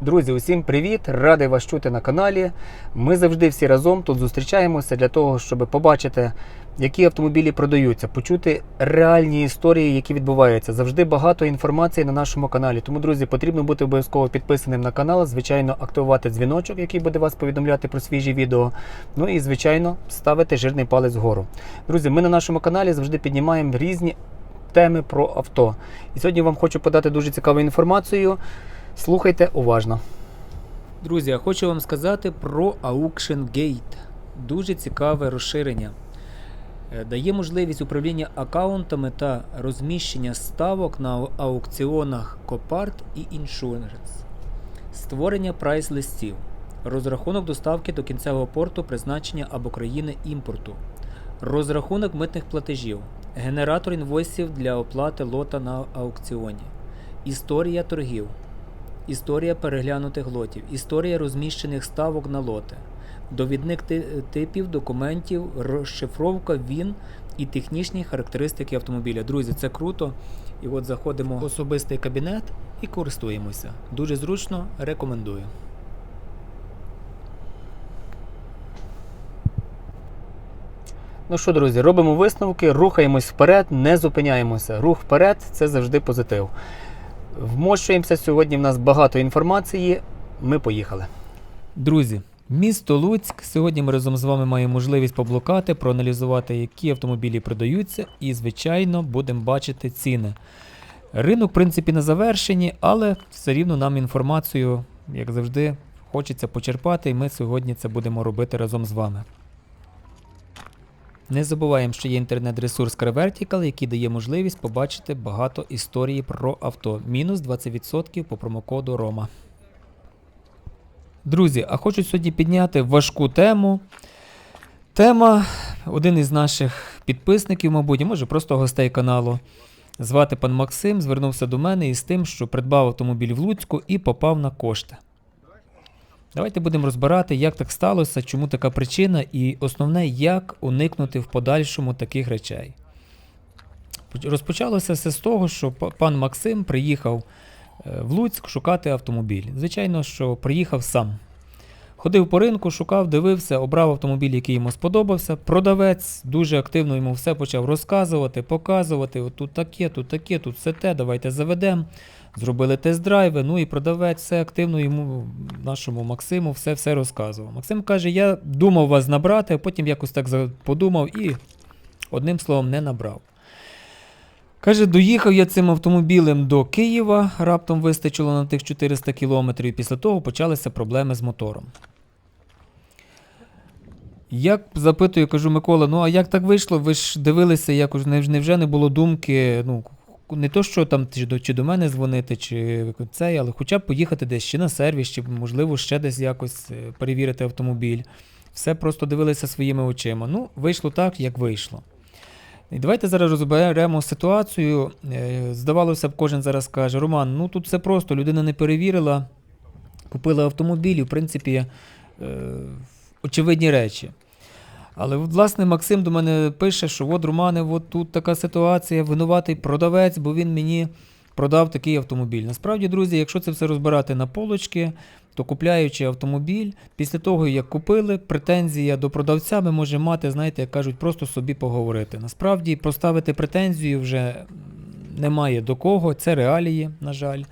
Друзі, усім привіт! Радий вас чути на каналі. Ми завжди всі разом тут зустрічаємося для того, щоб побачити, які автомобілі продаються, почути реальні історії, які відбуваються. Завжди багато інформації на нашому каналі. Тому, друзі, потрібно бути обов'язково підписаним на канал, звичайно, активувати дзвіночок, який буде вас повідомляти про свіжі відео. Ну і, звичайно, ставити жирний палець вгору. Друзі, ми на нашому каналі завжди піднімаємо різні теми про авто. І сьогодні вам хочу подати дуже цікаву інформацію. Слухайте уважно. Друзі, я хочу вам сказати про Auction Gate. Дуже цікаве розширення. Е, Дає можливість управління аккаунтами та розміщення ставок на аукціонах Copart і Insurance, створення прайс-листів, розрахунок доставки до кінцевого порту призначення або країни імпорту, розрахунок митних платежів, генератор інвойсів для оплати лота на аукціоні, історія торгів, історія переглянутих лотів, історія розміщених ставок на лоти, довідник типів документів, розшифровка він і технічні характеристики автомобіля. Друзі, це круто. І от заходимо в особистий кабінет і користуємося. Дуже зручно, рекомендую. Ну що, друзі, робимо висновки, рухаємось вперед, не зупиняємося. Рух вперед це завжди позитив. Вмощуємося сьогодні. В нас багато інформації. Ми поїхали. Друзі, місто Луцьк. Сьогодні ми разом з вами маємо можливість поблукати, проаналізувати, які автомобілі продаються, і, звичайно, будемо бачити ціни. Ринок, в принципі, на завершенні, але все рівно нам інформацію, як завжди, хочеться почерпати, і ми сьогодні це будемо робити разом з вами. Не забуваємо, що є інтернет-ресурс CarVertical, який дає можливість побачити багато історії про авто. Мінус 20% по промокоду Рома. Друзі, а хочу сьогодні підняти важку тему. Тема один із наших підписників, мабуть, може просто гостей каналу. Звати пан Максим, звернувся до мене із тим, що придбав автомобіль в Луцьку і попав на кошти. Давайте будемо розбирати, як так сталося, чому така причина, і основне, як уникнути в подальшому таких речей. Розпочалося все з того, що пан Максим приїхав е, в Луцьк шукати автомобіль. Звичайно, що приїхав сам. Ходив по ринку, шукав, дивився, обрав автомобіль, який йому сподобався. Продавець дуже активно йому все почав розказувати, показувати. От тут таке, тут таке, тут все те, давайте заведемо. Зробили тест-драйви, ну і продавець все активно йому, нашому Максиму, все все розказував. Максим каже: я думав вас набрати, а потім якось так подумав і одним словом не набрав. Каже, доїхав я цим автомобілем до Києва, раптом вистачило на тих 400 кілометрів, і після того почалися проблеми з мотором. Як запитую, кажу, Микола, ну а як так вийшло? Ви ж дивилися, якось невж- невже не було думки, ну, не то, що там чи до, чи до мене дзвонити, чи цей, але хоча б поїхати десь чи на сервіс, чи можливо ще десь якось е, перевірити автомобіль. Все просто дивилися своїми очима. Ну, вийшло так, як вийшло. І давайте зараз розберемо ситуацію. Е, Здавалося б, кожен зараз каже: Роман, ну тут все просто, людина не перевірила, купила автомобіль, і, в принципі, е, очевидні речі. Але власне Максим до мене пише, що от Романе, от тут така ситуація, винуватий продавець, бо він мені продав такий автомобіль. Насправді, друзі, якщо це все розбирати на полочки, то купляючи автомобіль, після того, як купили, претензія до продавця ми можемо мати, знаєте, як кажуть, просто собі поговорити. Насправді, поставити претензію вже немає до кого, це реалії, на жаль.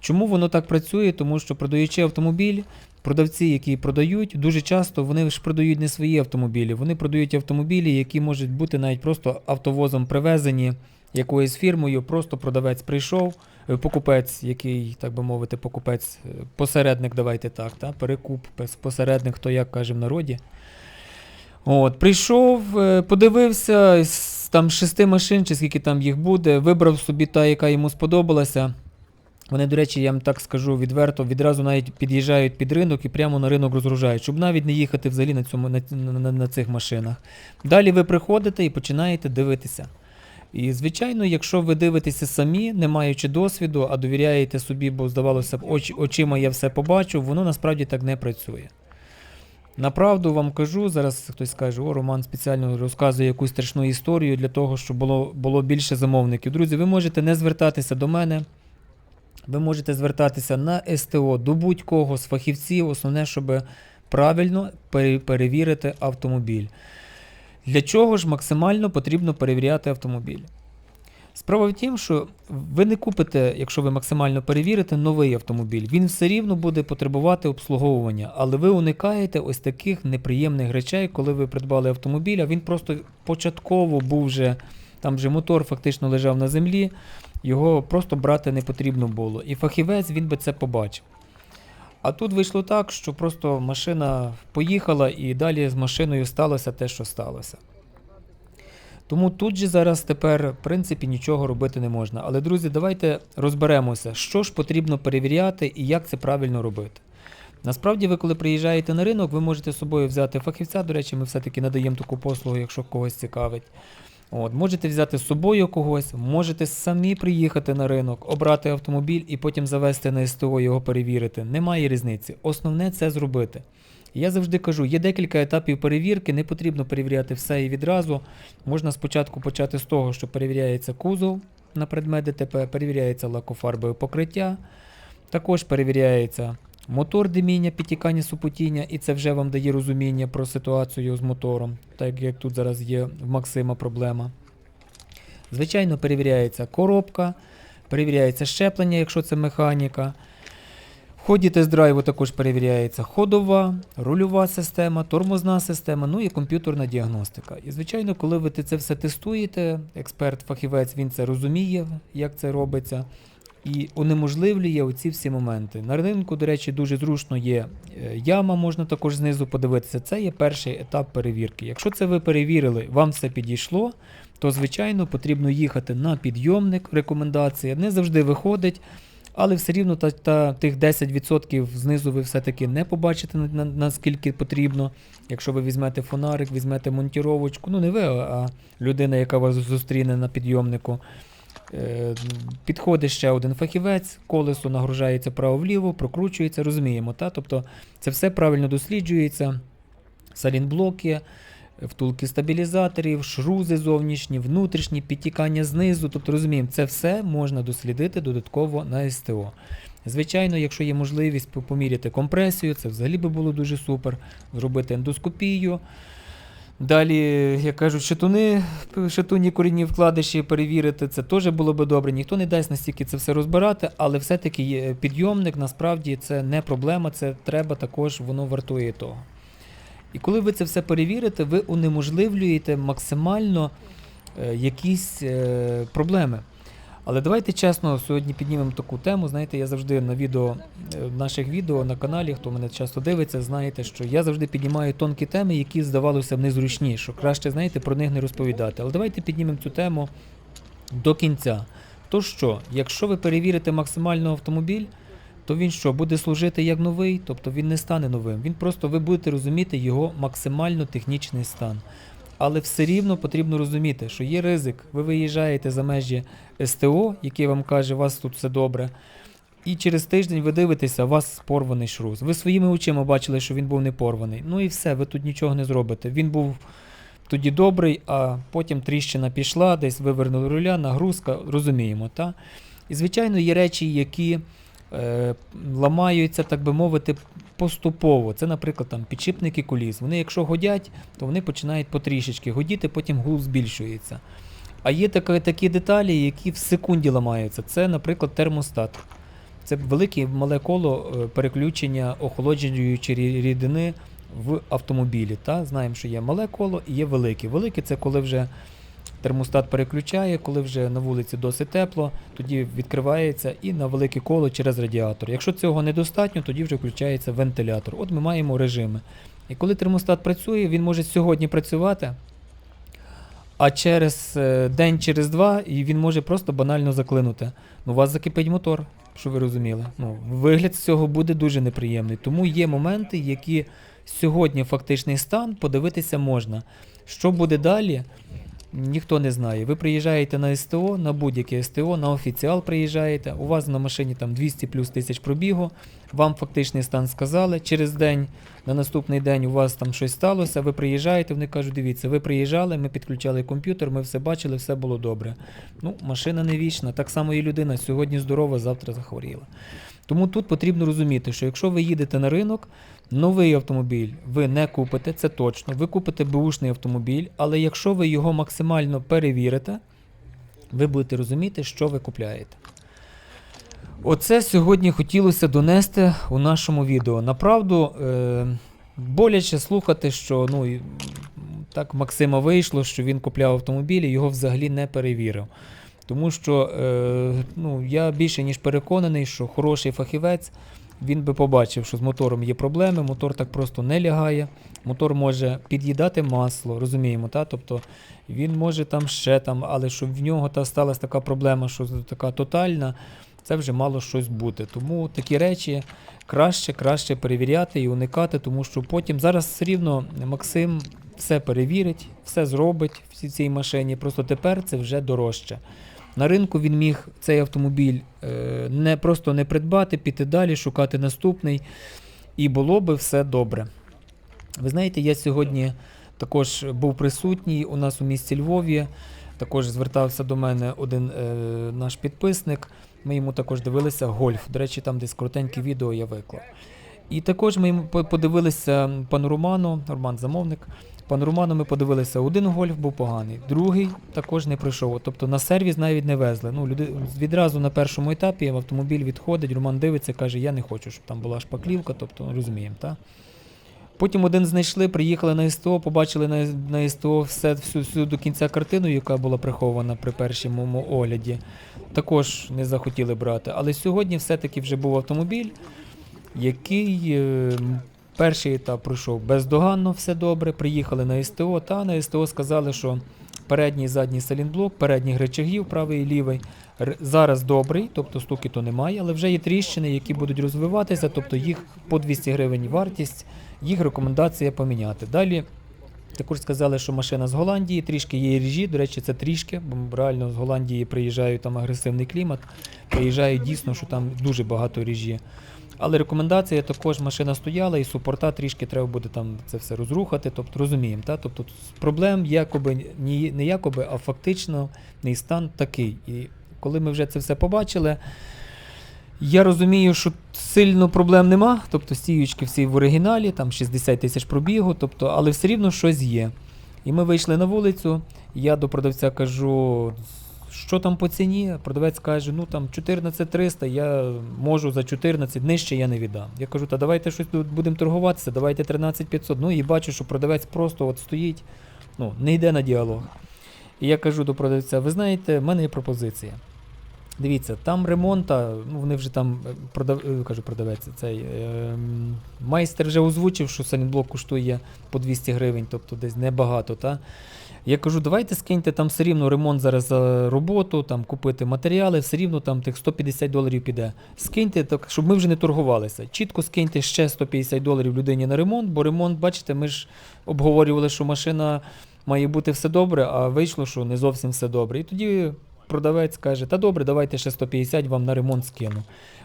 Чому воно так працює? Тому що продаючи автомобіль, продавці, які продають, дуже часто вони ж продають не свої автомобілі, вони продають автомобілі, які можуть бути навіть просто автовозом привезені якоюсь фірмою. Просто продавець прийшов, е, покупець, який, так би мовити, покупець, е, посередник, давайте так, та, перекуп, посередник, хто як каже в народі. От, прийшов, е, подивився там шести машин, чи скільки там їх буде, вибрав собі та, яка йому сподобалася. Вони, до речі, я вам так скажу відверто, відразу навіть під'їжджають під ринок і прямо на ринок розгружають, щоб навіть не їхати взагалі на, цьому, на, на, на, цих машинах. Далі ви приходите і починаєте дивитися. І, звичайно, якщо ви дивитеся самі, не маючи досвіду, а довіряєте собі, бо здавалося б, очі, очима я все побачу, воно насправді так не працює. Направду вам кажу, зараз хтось скаже, о, Роман спеціально розказує якусь страшну історію для того, щоб було, було більше замовників. Друзі, ви можете не звертатися до мене. Ви можете звертатися на СТО до будь-кого з фахівців. Основне, щоб правильно перевірити автомобіль. Для чого ж максимально потрібно перевіряти автомобіль? Справа в тім, що ви не купите, якщо ви максимально перевірите, новий автомобіль. Він все рівно буде потребувати обслуговування, але ви уникаєте ось таких неприємних речей, коли ви придбали автомобіль, а він просто початково був вже, там вже мотор фактично лежав на землі, його просто брати не потрібно було. І фахівець він би це побачив. А тут вийшло так, що просто машина поїхала і далі з машиною сталося те, що сталося. Тому тут же зараз тепер, в принципі, нічого робити не можна. Але, друзі, давайте розберемося, що ж потрібно перевіряти і як це правильно робити. Насправді, ви, коли приїжджаєте на ринок, ви можете з собою взяти фахівця. До речі, ми все-таки надаємо таку послугу, якщо когось цікавить. От, можете взяти з собою когось, можете самі приїхати на ринок, обрати автомобіль і потім завести на СТО його перевірити. Немає різниці. Основне це зробити. Я завжди кажу, є декілька етапів перевірки, не потрібно перевіряти все і відразу. Можна спочатку почати з того, що перевіряється кузов на предмет ДТП, перевіряється лакофарбове покриття, також перевіряється мотор диміння, підтікання супутіння, і це вже вам дає розуміння про ситуацію з мотором, так як тут зараз є в Максима проблема. Звичайно, перевіряється коробка, перевіряється щеплення, якщо це механіка. В ході тест-драйву також перевіряється ходова, рульова система, тормозна система, ну і комп'ютерна діагностика. І звичайно, коли ви це все тестуєте, експерт-фахівець він це розуміє, як це робиться, і унеможливлює оці всі моменти. На ринку, до речі, дуже зручно є е, яма, можна також знизу подивитися. Це є перший етап перевірки. Якщо це ви перевірили, вам все підійшло, то звичайно потрібно їхати на підйомник. Рекомендація не завжди виходить. Але все рівно та, та, тих 10% знизу ви все-таки не побачите на, на, наскільки потрібно. Якщо ви візьмете фонарик, візьмете монтіровочку, ну не ви, а людина, яка вас зустріне на підйомнику. Е, підходить ще один фахівець, колесо нагружається право-вліво, прокручується, розуміємо. Та? Тобто це все правильно досліджується. Салінблоки, втулки стабілізаторів, шрузи зовнішні, внутрішні, підтікання знизу. Тобто розуміємо, це все можна дослідити додатково на СТО. Звичайно, якщо є можливість поміряти компресію, це взагалі би було дуже супер. Зробити ендоскопію. Далі, як кажуть, шатуни, шатуні корінні вкладиші перевірити, це теж було би добре. Ніхто не дасть настільки це все розбирати, але все-таки підйомник, насправді це не проблема, це треба також, воно вартує того. І коли ви це все перевірите, ви унеможливлюєте максимально е, якісь е, проблеми. Але давайте чесно сьогодні піднімемо таку тему. Знаєте, я завжди на відео, е, наших відео на каналі, хто мене часто дивиться, знаєте, що я завжди піднімаю тонкі теми, які здавалося б незручні, що краще, знаєте, про них не розповідати. Але давайте піднімемо цю тему до кінця. То що, якщо ви перевірите максимально автомобіль, то він що, буде служити як новий, тобто він не стане новим. Він просто ви будете розуміти його максимально технічний стан. Але все рівно потрібно розуміти, що є ризик. Ви виїжджаєте за межі СТО, який вам каже, у вас тут все добре. І через тиждень ви дивитеся, у вас порваний шрус. Ви своїми очима бачили, що він був не порваний. Ну і все, ви тут нічого не зробите. Він був тоді добрий, а потім тріщина пішла, десь вивернули руля, нагрузка, розуміємо. Та? І звичайно, є речі, які ламаються, так би мовити, поступово. Це, наприклад, там підшипники коліс. Вони, якщо годять, то вони починають потрішечки годіти, потім гул збільшується. А є такі, такі деталі, які в секунді ламаються. Це, наприклад, термостат. Це велике мале коло е, переключення охолоджуючої рідини в автомобілі. Та? Знаємо, що є мале коло і є велике. Велике це коли вже термостат переключає, коли вже на вулиці досить тепло, тоді відкривається і на велике коло через радіатор. Якщо цього недостатньо, тоді вже включається вентилятор. От ми маємо режими. І коли термостат працює, він може сьогодні працювати, а через е, день, через два, і він може просто банально заклинути. Ну, у вас закипить мотор, що ви розуміли. Ну, вигляд з цього буде дуже неприємний. Тому є моменти, які сьогодні фактичний стан подивитися можна. Що буде далі, ніхто не знає. Ви приїжджаєте на СТО, на будь-яке СТО, на офіціал приїжджаєте, у вас на машині там 200 плюс тисяч пробігу, вам фактичний стан сказали. Через день, на наступний день у вас там щось сталося, ви приїжджаєте, вони кажуть, дивіться, ви приїжджали, ми підключали комп'ютер, ми все бачили, все було добре. Ну, машина не вічна, так само і людина сьогодні здорова, завтра захворіла. Тому тут потрібно розуміти, що якщо ви їдете на ринок, новий автомобіль ви не купите, це точно. Ви купите бушний автомобіль, але якщо ви його максимально перевірите, ви будете розуміти, що ви купляєте. Оце сьогодні хотілося донести у нашому відео. Направду, е, боляче слухати, що ну, так Максима вийшло, що він купляв автомобіль і його взагалі не перевірив. Тому що е, ну, я більше ніж переконаний, що хороший фахівець він би побачив, що з мотором є проблеми, мотор так просто не лягає, мотор може під'їдати масло, розуміємо, та? тобто він може там ще там, але щоб в нього та сталася така проблема, що така тотальна, це вже мало щось бути. Тому такі речі краще, краще перевіряти і уникати, тому що потім зараз все рівно Максим все перевірить, все зробить в цій- машині. Просто тепер це вже дорожче. На ринку він міг цей автомобіль е, не просто не придбати, піти далі, шукати наступний, і було би все добре. Ви знаєте, я сьогодні також був присутній у нас у місті Львові. Також звертався до мене один е, наш підписник. Ми йому також дивилися гольф. До речі, там десь коротеньке відео я виклав. І також ми йому подивилися пану Роману, Роман замовник. Пану Роману ми подивилися, один гольф був поганий, другий також не пройшов. Тобто на сервіс навіть не везли. Ну, люди відразу на першому етапі автомобіль відходить, Роман дивиться, каже, я не хочу, щоб там була шпаклівка, тобто розуміємо, так? Потім один знайшли, приїхали на СТО, побачили на, на СТО все, всю, всю до кінця картину, яка була прихована при першому огляді. Також не захотіли брати. Але сьогодні все-таки вже був автомобіль, який е, перший етап пройшов бездоганно, все добре. Приїхали на СТО, та на СТО сказали, що передній і задній салінблок, передніх речагів, правий і лівий, зараз добрий, тобто стукіту немає, але вже є тріщини, які будуть розвиватися, тобто їх по 200 гривень вартість, їх рекомендація поміняти. Далі також сказали, що машина з Голландії, трішки є ріжі, до речі, це трішки, бо реально з Голландії приїжджають, там агресивний клімат, приїжджають дійсно, що там дуже багато ріжі. Але рекомендація також машина стояла, і супорта трішки треба буде там це все розрухати. Тобто розуміємо, та? тобто проблем якоби ні, не якоби, а фактично не стан такий. І коли ми вже це все побачили, я розумію, що сильно проблем нема. Тобто стіючки всі в оригіналі, там 60 тисяч пробігу, тобто, але все рівно щось є. І ми вийшли на вулицю, я до продавця кажу, що там по ціні? Продавець каже, ну там 14 300, я можу за 14, нижче я не віддам. Я кажу, та давайте щось тут будемо торгуватися, давайте 13 500. Ну і бачу, що продавець просто от стоїть, ну, не йде на діалог. І я кажу до продавця, ви знаєте, в мене є пропозиція. Дивіться, там ремонта, ну вони вже там е, продав, е, кажу, продавець, цей е, майстер вже озвучив, що салінблок коштує по 200 гривень, тобто десь небагато. Та? Я кажу, давайте скиньте там все рівно ремонт зараз за роботу, там купити матеріали, все рівно там тих 150 доларів піде. Скиньте, так, щоб ми вже не торгувалися. Чітко скиньте ще 150 доларів людині на ремонт, бо ремонт, бачите, ми ж обговорювали, що машина має бути все добре, а вийшло, що не зовсім все добре. І тоді продавець каже, та добре, давайте ще 150 вам на ремонт скину.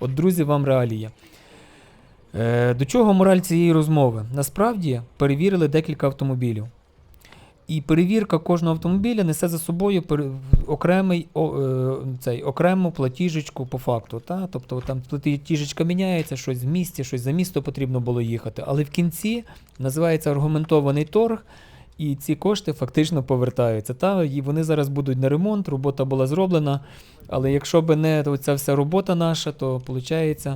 От, друзі, вам реалія. Е, до чого мораль цієї розмови? Насправді перевірили декілька автомобілів. І перевірка кожного автомобіля несе за собою окремий, о, е, цей, окрему платіжечку по факту. Та? Тобто там платіжечка міняється, щось в місті, щось за місто потрібно було їхати. Але в кінці називається аргументований торг, і ці кошти фактично повертаються. Та? І вони зараз будуть на ремонт, робота була зроблена. Але якщо б не ця вся робота наша, то виходить,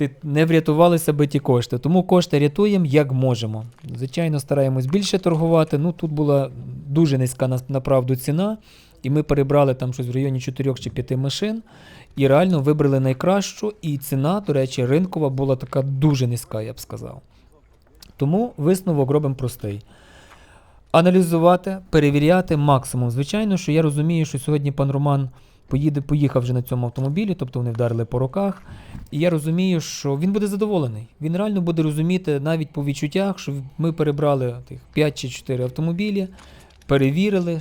ти не врятувалися би ті кошти. Тому кошти рятуємо як можемо. Звичайно, стараємось більше торгувати. Ну тут була дуже низька на- направду ціна, і ми перебрали там щось в районі 4 чи 5 машин. І реально вибрали найкращу, і ціна, до речі, ринкова була така дуже низька, я б сказав. Тому висновок робимо простий. Аналізувати, перевіряти максимум. Звичайно, що я розумію, що сьогодні пан Роман поїде, поїхав вже на цьому автомобілі, тобто вони вдарили по руках. І я розумію, що він буде задоволений. Він реально буде розуміти навіть по відчуттях, що ми перебрали тих 5 чи 4 автомобілі. перевірили.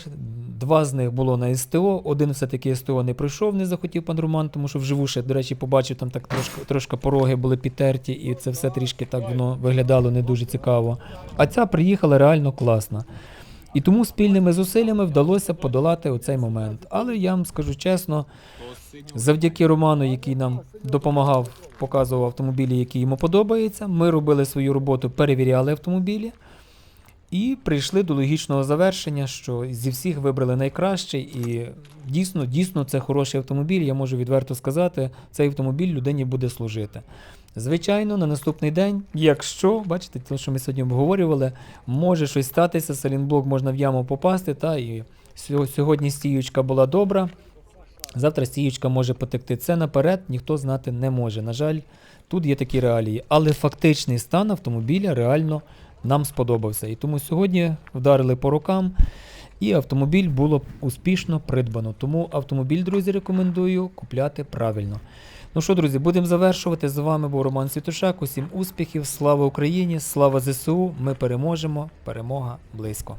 Два з них було на СТО. Один все-таки СТО не пройшов, не захотів пан Роман, тому що вживу ще, до речі, побачив, там так трошки, трошки пороги були підтерті, і це все трішки так воно виглядало не дуже цікаво. А ця приїхала реально класна. І тому спільними зусиллями вдалося подолати оцей момент. Але я вам скажу чесно, завдяки Роману, який нам допомагав, показував автомобілі, які йому подобаються, ми робили свою роботу, перевіряли автомобілі. І прийшли до логічного завершення, що зі всіх вибрали найкращий, і дійсно, дійсно, це хороший автомобіль. Я можу відверто сказати, цей автомобіль людині буде служити. Звичайно, на наступний день, якщо, бачите, те, що ми сьогодні обговорювали, може щось статися, салінблок можна в яму попасти, та і сьогодні стіючка була добра. Завтра стіючка може потекти. Це наперед ніхто знати не може. На жаль, тут є такі реалії. Але фактичний стан автомобіля реально нам сподобався. І тому сьогодні вдарили по рукам, і автомобіль було успішно придбано. Тому автомобіль, друзі, рекомендую купляти правильно. Ну що, друзі, будемо завершувати. З вами був Роман Світушак. Усім успіхів, слава Україні, слава ЗСУ. Ми переможемо. Перемога близько.